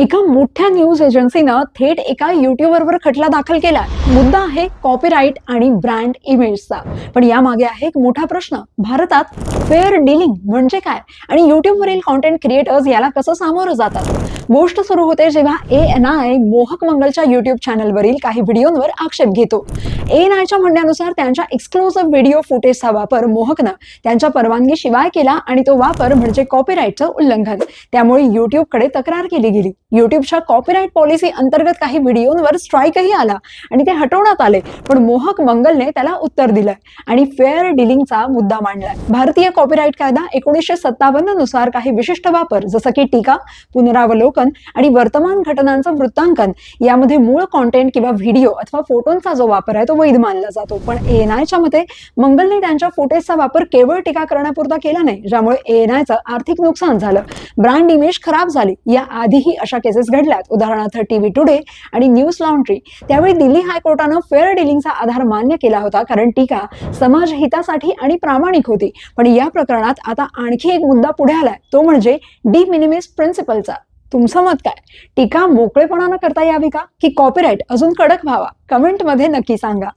एका मोठ्या न्यूज एजन्सीनं थेट एका युट्यूबरवर खटला दाखल केला. मुद्दा आहे कॉपीराईट आणि ब्रँड इमेजचा पण यामागे आहे एक मोठा प्रश्न. भारतात फेअर डीलिंग म्हणजे काय? आणि युट्यूबवरील कॉन्टेंट क्रिएटर्स याला कसं सामोरं जातात? गोष्ट सुरू होते जेव्हा ए एन आय मोहक मंगलच्या युट्यूब चॅनलवरील काही व्हिडिओंवर आक्षेप घेतो. ए एन आयच्या म्हणण्यानुसार त्यांच्या एक्सक्लुझिव्ह व्हिडिओ फुटेजचा वापर मोहकनं त्यांच्या परवानगी शिवाय केला आणि तो वापर म्हणजे कॉपीराईटचं उल्लंघन. त्यामुळे युट्यूबकडे तक्रार केली गेली. युट्यूबच्या कॉपीराईट पॉलिसी अंतर्गत काही व्हिडिओंवर स्ट्राईकही आला आणि ते हटवण्यात आले पण मोहक मंगलने त्याला उत्तर दिलंय आणि फेअर डिलिंगचा मुद्दा मांडलाय भारतीय कॉपीराईट कायदा एकोणीसशे सत्तावन्ननुसार काही विशिष्ट वापर जसं की टीका पुनरावलोकन आणि वर्तमान घटनांचं वृत्तांकन यामध्ये मूळ कॉन्टेंट किंवा व्हिडिओ अथवा फोटोंचा जो वापर आहे तो वैध मानला जातो. पण एएनआयच्या मते मंगलने त्यांच्या फुटेजचा वापर केवळ टीका करण्यापुरता केला नाही ज्यामुळे एएनआयचं आर्थिक नुकसान झालं. ब्रँड इमेज खराब झाली. या आधीही अशा केसेस घडल्यात. उदाहरणार्थ टीव्ही टुडे आणि न्यूज लॉन्ड्री त्यावेळी दिल्ली हायकोर्टानं फेअर डिलिंगचा आधार मान्य केला होता कारण टीका समाज हितासाठी आणि प्रामाणिक होती. पण या प्रकरणात आता आणखी एक मुद्दा पुढे आलाय. तो म्हणजे डी मिनिमिस प्रिन्सिपलचा तुमचं मत काय? टीका मोकळेपणानं करता यावी का? की कॉपीराईट अजून कडक व्हावा? कमेंटमध्ये नक्की सांगा.